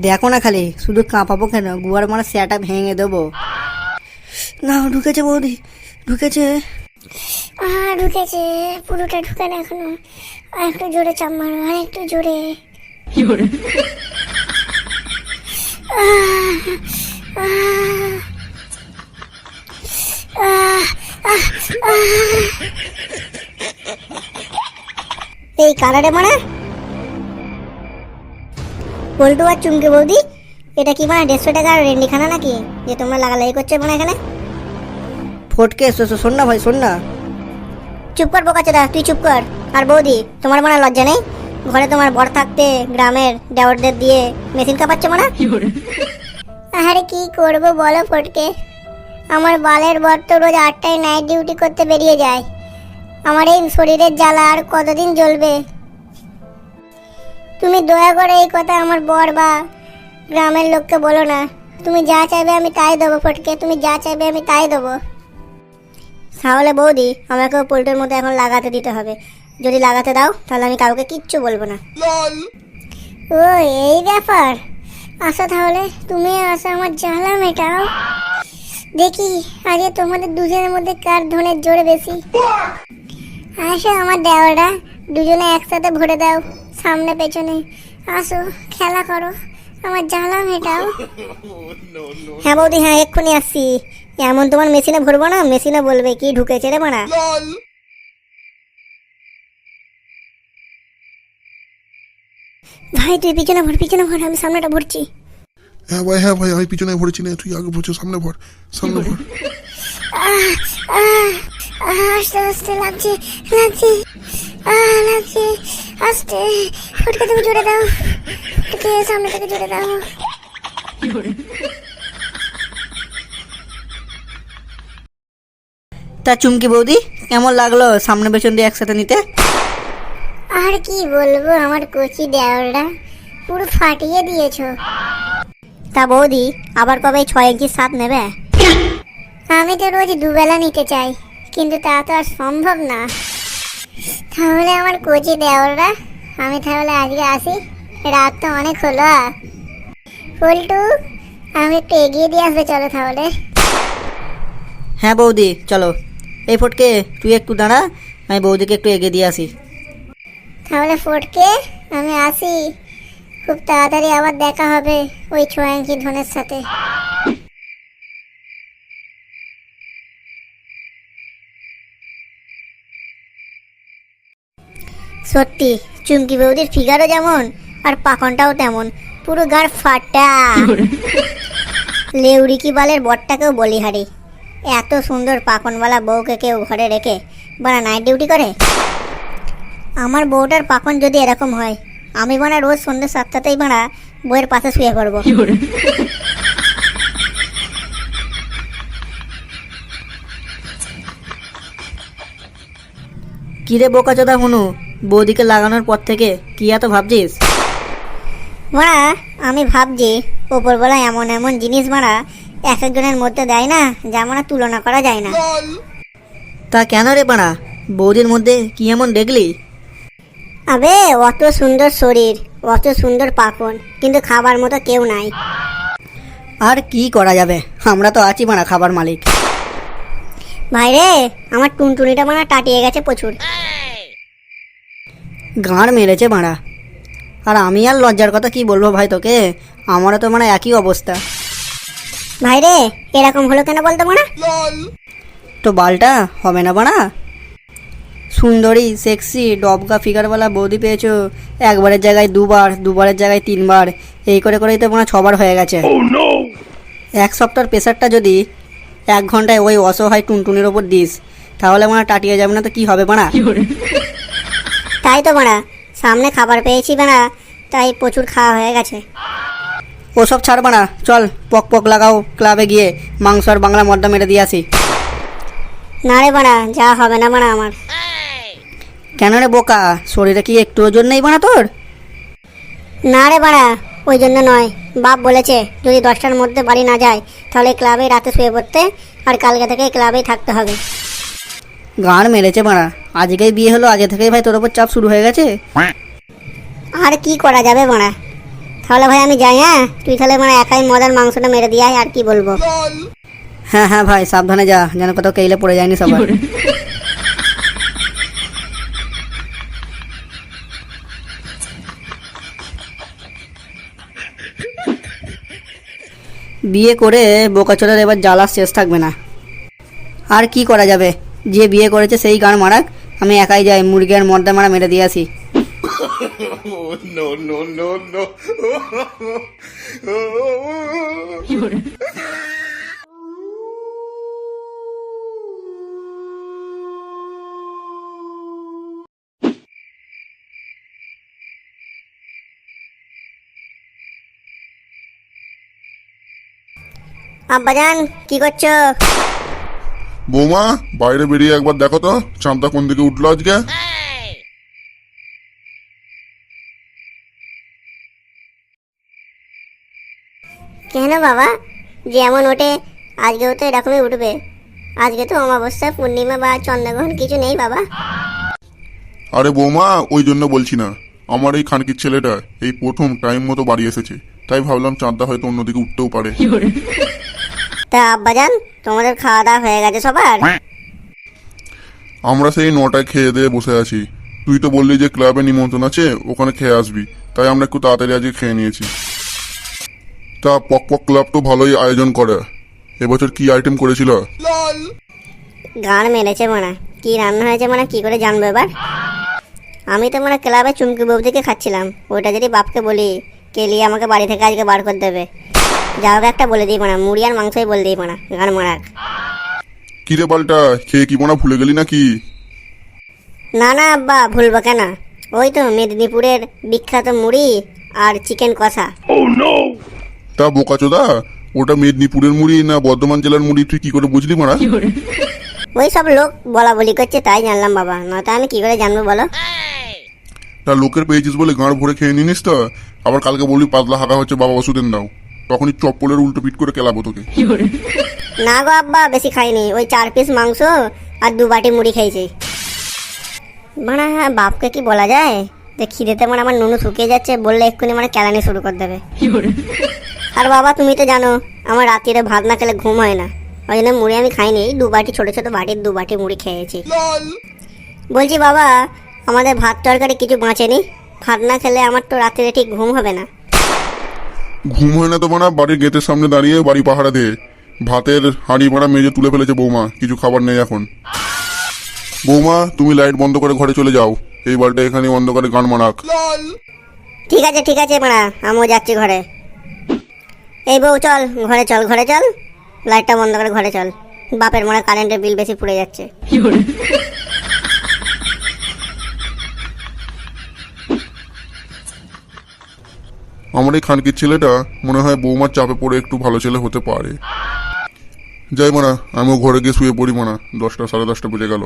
দেখো না খালি শুধু কাঁপাবো কেন? গুয়ার মারা স্যাটা ভেঙে দেবো। না ঢুকেছে বৌদি ঢুকেছে। আহ ঢুকেছে পুরোটা ঢুকে না এখনও। আর একটু জোরে চাপ মারো আর একটু জোরে? আহ, আহ, আহ, আহ, আহ। এই কালারে মানে পল্টু আর চুমকে বৌদি এটা কি মানে দেড়শো টাকার রেন্ডিখানা নাকি যে তোমরা লাগালাগি করছ মানে এখানে? ফটকে শোন না ভাই শোন না। চুপ কর বোকাচোদা তুই চুপ কর। আর বৌদি তোমার মনে লজ্জা নেই? ঘরে তোমার বর থাকতে গ্রামের দেওয়ারদের দিয়ে মেশিন কাঁপাচ্ছ মনে আরে কি করব বলো ফটকে? আমার বালের বর তো রোজ আটটায় নাইট ডিউটি করতে বেরিয়ে যায়। আমার এই শরীরের জ্বালা আর কতদিন জ্বলবে? তুমি দয়া করে এই কথা আমার বর বা গ্রামের লোককে বলো না। তুমি যা চাইবে আমি তাই দেবো ফটকে তুমি যা চাইবে আমি তাই দেবো। তাহলে বৌদি আমাকেও পোল্টের মধ্যে এখন লাগাতে দিতে হবে। যদি লাগাতে দাও তাহলে আমি কাউকে কিচ্ছু বলব না। ও এই ব্যাপার? আসো তাহলে তুমি আসো আমার জ্বালা মেটাও। দেখি আগে তোমাদের দুজনের মধ্যে কার ধনের জোরে বেশি? আসো আমার দেওয়াটা দুজনে একসাথে ভরে দাও। সামনে পেছনে। আসো খেলা করো। আমার জ্বালা মেটাও। হ্যাঁ বৌদি হ্যাঁ এক্ষুনি আসছি। এমন তোমার মেশিনে ভরবো না? মেশিনে বলবে কি ঢুকেছে রে মানা ভাই তুই পিছনে ভর পিছনে ভর আমি সামনেটা ভরছি হ্যাঁ ভাই হ্যাঁ ভাই আমি পিছনে ভরেছি না। তুই আগে ভরছো সামনে ভর সামনে ভর আহ, আহ, আহ, আস্তে আস্তে লাগছে লাগছে। লাগছে। আস্তে ফটকে তুমি জুড়ে দাও। ফটকে সামনে থেকে জুড়ে দাও। তা চুমকি বৌদি কেমন লাগল সামনে পেছন দিয়ে একসাথে নিতে? আর কি বলব আমার কচি দেওয়ালটা পুরো ফাটিয়ে দিয়েছ। তা বৌদি আবার কবে ছয় ইঞ্চি সাত নেবে? আমি তো রোজ দুবেলা নিতে চাই কিন্তু তা তো আর সম্ভব না। তাহলে আমার কচি দেওয়ালটা আমি তাহলে আজকে আসি। রাত তো অনেক হলো। পল্টু আমি একটু এগিয়ে দিয়ে আসবে চলো তাহলে। হ্যাঁ বৌদি চলো। এই ফটকে তুই একটু দাঁড়া আমি বৌদিকে একটু এগিয়ে দিয়ে আসি। তাহলে ফটকে আমি আসি। খুব তাড়াতাড়ি আবার দেখা হবে ওই ছোয়াঙ্কি ধনের সাথে। সত্যি, চুমকি বৌদির ফিগারও যেমন, আর পাখনটাও তেমন। পুরো গার ফাটা। লেউড়িকি বালের বরটাকেও বলিহারি এত সুন্দর পাখনওয়ালা বউকে কেউ ঘরে রেখে বানা নাইট ডিউটি করে? আমার বউটার পাখন যদি এরকম হয়, আমি বানা রোজ সন্ধ্যে সাতটাতেই বানা বইয়ের পাশে শুয়ে পড়ব। কিরে বোকা চোদা হনু বৌদিকে লাগানোর পর থেকে কি এত ভাবছিস? মারা আমি ভাবছি ওপরবেলা এমন এমন জিনিস মারা এক একজনের মধ্যে দেয় না যা মারা তুলনা করা যায় না। তা কেন রে বাড়া বৌদির মধ্যে কি এমন দেখলি? আবে অত সুন্দর শরীর অত সুন্দর পাকন কিন্তু খাবার মতো কেউ নাই। আর কি করা যাবে? আমরা তো আছি মারা খাবার মালিক। ভাই রে আমার টুনটুনিটা মানে টাটিয়ে গেছে প্রচুর। গাঁড় মেরেছে বাড়া। আর আমি আর লজ্জার কথা কি বলব ভাই তোকে? আমারও তো মানে একই অবস্থা। ভাই রে এরকম হলো কেন বলতো মানে তো বালটা হবে না বাড়া? সুন্দরী সেক্সি ডবগা ফিগারওয়ালা বৌদি পেয়েছ একবারের জায়গায় দুবার দুবারের জায়গায় তিনবার। এই করে করেই তো মনে হয় ছবার হয়ে গেছে। এক সপ্তাহের প্রেশারটা যদি এক ঘন্টায় ওই অসহায় টুনটুনির ওপর দিস তাহলে মনে হয় টাটিয়ে যাবে না তো কি হবে বাড়া? তাই তো মারা সামনে খাবার পেয়েছি বানা তাই প্রচুর খাওয়া হয়ে গেছে। ওসব ছাড় বাড়া চল পক পক লাগাও ক্লাবে গিয়ে মাংস আর বাংলা মদ্দা মেরে দিয়ে আসি। না রে বানা যা হবে না বানা আমার। কেন রে বোকা শরীরে কি একটু ওজন নেই বানা তোর? না রে বাড়া ওই জন্য নয়। বাপ বলেছে যদি দশটার মধ্যে বাড়ি না যায় তাহলে ক্লাবে রাতে শুয়ে পড়তে আর কালকে থেকে ক্লাবেই থাকতে হবে। গাঁড় মেরেছে মারা। আজকেই বিয়ে হলো আগে থেকেই ভাই তোর ওপর চাপ শুরু হয়ে গেছে? আর কি করা যাবে মারা? তাহলে ভাই আমি যাই হ্যাঁ? তুই তাহলে মানে একাই মজার মাংসটা মেরে দিয়ে আয় আর কি বলব? হ্যাঁ হ্যাঁ ভাই সাবধানে যা যেন কোথাও কেইলে পড়ে যায়নি সবার বিয়ে করে বোকাচোদার এবার জ্বালার শেষ থাকবে না। আর কি করা যাবে? যে বিয়ে করেছে সেই গান মারাক আমি একাই যাই মুরগি আর মর্দা মারা মেরে দিয়ে আসি no, no, no, no. আব্বাজান কি করছ বৌমা বাইরে বেরিয়ে একবার দেখো তো চাঁদটা কোন দিকে উঠল আজকে? কেন বাবা? যেমন ওঠে আজকেও তো এরকমই উঠবে। আজকে তো অমাবস্যা পূর্ণিমা বা চন্দ্রগ্রহণ কিছু নেই বাবা। আরে বৌমা ওই জন্য বলছি না। আমার এই খানকির ছেলেটা এই প্রথম টাইম মতো বাড়ি এসেছে। তাই ভাবলাম চাঁদটা হয়তো অন্যদিকে উঠতেও পারে। তা আব্বাজান তোমাদের খাওয়া দাওয়া হয়ে গেছে সবার? আমরা সেই নটায় খেয়ে দিয়ে বসে আছি। তুই তো বললি যে ক্লাবে নিমন্ত্রণ আছে ওখানে খেয়ে আসবি। তাই আমরা একটু তাড়াতাড়ি আজকে খেয়ে নিয়েছি। তা পক পক ক্লাব তো ভালোই আয়োজন করে। এবছর কি আইটেম করেছিল? গান মেরেছে মানা কি রান্না হয়েছে মানে কি করে জানব এবার? আমি তো মানে ক্লাবে চুমকি বৌদিকে খাচ্ছিলাম। ওটা যদি বাপকে বলি কেলিয়ে আমাকে বাড়ি থেকে আজকে বার করে দেবে? যা হোক একটা বলে দিই মানা মুড়ি আর মাংসই বলে দিই মানা গান মারাক কিরে পাল্টা খেয়ে কি মনে ভুলে গেলি নাকি? না না আব্বা ভুলবো কেন? ওই তো মেদিনীপুরের বিখ্যাত মুড়ি আর চিকেন কষা। তা বোকাচোদা ওটা মেদিনীপুরের মুড়ি না বর্ধমান জেলার মুড়ি? তুই কি করে বুঝলি মারা ওই সব লোক বলা বলি করছে তাই জানলাম বাবা। না নয়তো আমি কি করে জানব বলো? তা লোকের পেয়েছিস বলে গাঁড় ভরে খেয়ে নিনিস তো? আবার কালকে বলবি পাতলা হাঁকা হচ্ছে বাবা ওষুধের দাও। তখনই চপ্পলের উল্টো পিট করে কেলাবো তোকে। না গো আব্বা বেশি খাইনি। ওই চার পিস মাংস আর দু বাটি মুড়ি খেয়েছি মানে হ্যাঁ বাপকে কি বলা যায়? যে খিদেতে মানে আমার নুনু শুকিয়ে যাচ্ছে বললে এক্ষুনি মানে কেলানি শুরু করে দেবে। আর বাবা তুমি তো জানো আমার রাত্রিরে ভাত না খেলে ঘুম হয় না। ওই জন্য মুড়ি আমি খাইনি এই দু বাটি ছোট ছোট বাটির দু বাটি মুড়ি খেয়েছি। বলছি বাবা আমাদের ভাত তরকারি কিছু বাঁচেনি। ভাত না খেলে আমার তো রাত্রিরে ঠিক ঘুম হবে না। ঘুম হয় না তো মানা? বাড়ির গেটের সামনে দাঁড়িয়ে বাড়ি পাহারা দিয়ে ভাতের হাঁড়ি মারা মেজে তুলে ফেলেছে বৌমা কিছু খাবার নেই এখন। বৌমা তুমি লাইট বন্ধ করে ঘরে চলে যাও। এই বাড়িটা এখানে অন্ধকারে গান মারাক ঠিক আছে ঠিক আছে মারা আমিও যাচ্ছি ঘরে। এই বউ চল ঘরে চল ঘরে চল। লাইটটা বন্ধ করে ঘরে চল। বাপের মনে কারেন্টের বিল বেশি পড়ে যাচ্ছে। আমার এই খানকির ছেলেটা মনে হয় বৌমার চাপে পড়ে একটু ভালো ছেলে হতে পারে। যাই মানা, আমিও ঘরে গিয়ে শুয়ে পড়ি মানা। দশটা, সাড়ে দশটা বেজে গেল।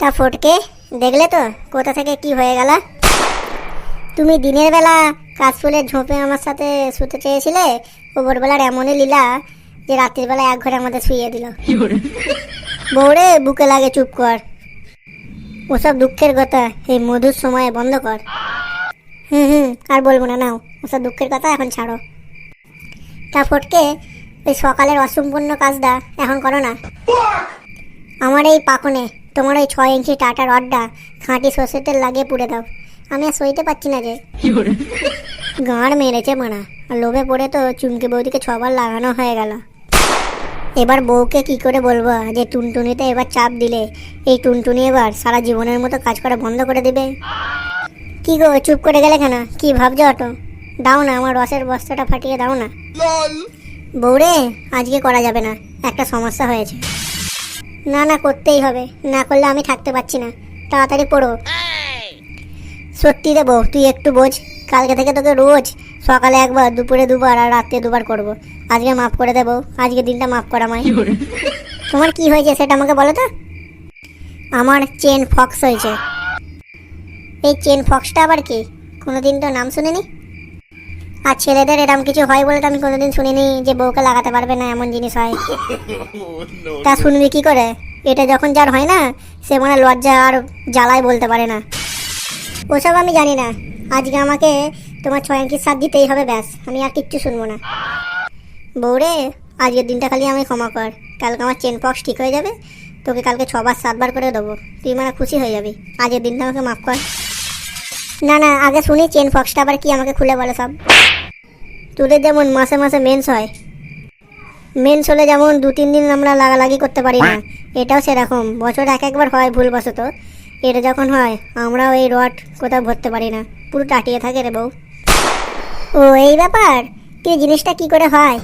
তা ফটকে, দেখলে তো, কোথা থেকে কি হয়ে গেল? তুমি দিনের বেলা কাজ কাশফুলের ঝোঁপে আমার সাথে শুতে চেয়েছিলে বেলার এমনই লীলা। যে রাত্রির বেলা এক ঘরে আমাদের শুইয়ে দিল। বউরে বুকে লাগে চুপ কর। ওসব দুঃখের কথা এই মধুর সময়ে বন্ধ কর। হুম হুম আর বলব না নাও ওসব দুঃখের কথা এখন ছাড়ো। তা ফটকে ওই সকালের অসম্পূর্ণ কাজটা এখন করো না। আমার এই পাকনে তোমার ওই ছয় ইঞ্চি টাটা রডটা খাঁটি সর্ষের তেল লাগিয়ে পুড়ে দাও। আমি আর সইতে পারছি না যে। গাঁড় মেরেছে মানা আর লোভে পড়ে তো চুমকি বৌদিকে ছবার লাগানো হয়ে গেল। এবার বউকে কি করে বলব? যে টুনটুনিতে এবার চাপ দিলে। এই টুনটুনি এবার সারা জীবনের মতো কাজ করা বন্ধ করে দেবে। কি গো চুপ করে গেলে কেন? কি ভাবছ অটো? দাও না আমার রসের বস্তাটা ফাটিয়ে দাও না। বউরে আজকে করা যাবে না। একটা সমস্যা হয়েছে। না না করতেই হবে। না করলে আমি থাকতে পারছি না। তাড়াতাড়ি পড়ো। সত্যি রে বউ তুই একটু বোঝ। কালকে থেকে তোকে রোজ সকালে একবার দুপুরে দুবার আর রাত্রে দুবার করব। আজকে মাফ করে দেবো। আজকে দিনটা মাফ করা মাই। তোমার কি হয়েছে সেটা আমাকে বলো তো। আমার চেন ফক্স হয়েছে। এই চেন ফক্সটা আবার কি? কোনোদিন তো নাম শুনিনি? আর ছেলেদের এরকম কিছু হয় বলে তো আমি কোনোদিন শুনিনি যে বউকে লাগাতে পারবে না, এমন জিনিস হয়। তা শুনবি কি করে? এটা যখন যার হয় না, সে মানে লজ্জা আর জ্বালায় বলতে পারে না। ওসব আমি জানি না। আজকে আমাকে তোমার ছয় অঙ্কির সাথ দিতেই হবে, ব্যাস। আমি আর কিচ্ছু শুনব না। বউরে, আজকের দিনটা খালি আমি ক্ষমা কর। কালকে আমার চেন পক্স ঠিক হয়ে যাবে, তোকে কালকে ছবার, সাতবার করে দেবো। তুই মানে খুশি হয়ে যাবি। আজকের দিনটা আমাকে মাফ কর। না না, আগে শুনি চেন ফক্সটা আবার কি আমাকে খুলে বলে সব। তোদের যেমন মাসে মাসে মেন্স হয় মেন্স হলে যেমন দু, তিন দিন আমরা লাগালাগি করতে পারি না, এটাও সেরকম। বছর এক একবার হয় ভুলবশত। এটা যখন হয়, আমরাও এই রড কোথাও ভরতে পারি না। পুরো টাটিয়ে থাকে রে বউ। ও, এই ব্যাপার? কি জিনিসটা কি করে হয়?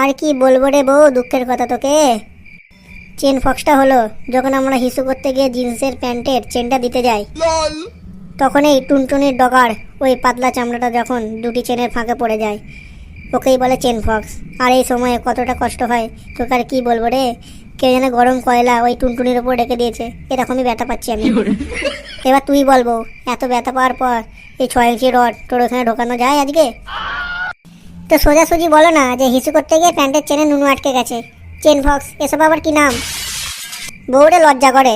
আর কি বলব রে বউ দুঃখের কথা তোকে? চেন ফক্সটা হলো যখন আমরা হিসু করতে গিয়ে জিন্সের প্যান্টের চেনটা দিতে যাই তখন এই টুনটুনির ডগার ওই পাতলা চামড়াটা যখন দুটি চেনের ফাঁকে পড়ে যায় ওকেই বলে চেন ফক্স। আর এই সময়ে কতটা কষ্ট হয় তোকে আর কি বলব রে? কেউ যেন গরম কয়লা ওই টুনটুনির ওপর রেখে দিয়েছে এরকমই ব্যথা পাচ্ছি আমি। এবার তুই বলব এত ব্যথা পাওয়ার পর এই ছয় ইঞ্চি রড তোর ওখানে ঢোকানো যায় আজকে? তো সোজাসুজি বলো না যে হিসু করতে গিয়ে প্যান্টের চেনে নুনু আটকে গেছে। চেন ফক্স এসব আবার কি নাম? বউরে লজ্জা করে।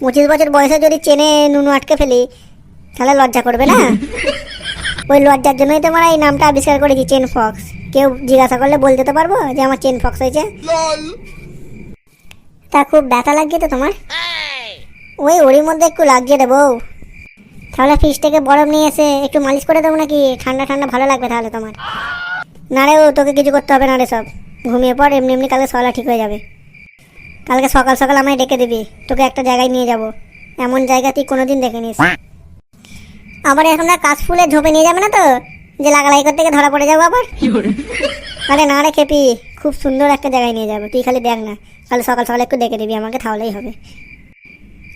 পঁচিশ বছর বয়সে যদি চেনে নুনু আটকে ফেলি তাহলে লজ্জা করবে না? ওই লজ্জার জন্যই তো আমরা এই নামটা আবিষ্কার করেছি চেন ফক্স। কেউ জিজ্ঞাসা করলে বলতে তো পারব যে আমার চেন ফক্স হয়েছে। তা খুব ব্যথা লাগছে তো তোমার? ওই ওরই মধ্যে একটু লাগছে রে বউ। তাহলে ফ্রিজ থেকে বরফ নিয়ে এসে একটু মালিশ করে দেবো নাকি? ঠান্ডা ঠান্ডা ভালো লাগবে তাহলে তোমার। না রে ও, তোকে কিছু করতে হবে না রে সব। ঘুমিয়ে পর এমনি এমনি কালকে সকালে ঠিক হয়ে যাবে। কালকে সকাল সকাল আমায় ডেকে দিবি, তোকে একটা জায়গায় নিয়ে যাব। এমন জায়গা তুই কোনোদিন দেখিনিস আবার এখন আর কাশ ফুলে ঝোপে নিয়ে যাবে না তো? যে লাগালাই করতে গিয়ে ধরা পড়ে যাব আবার? আরে না রে খেপি, খুব সুন্দর একটা জায়গায় নিয়ে যাব। তুই খালি দেখ না, কাল সকাল সকাল একটু ডেকে দিবি, আমাকে তাহলেই হবে।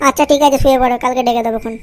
আচ্ছা ঠিক আছে, শুয়ে পড়ো, কালকে ডেকে দেবো এখন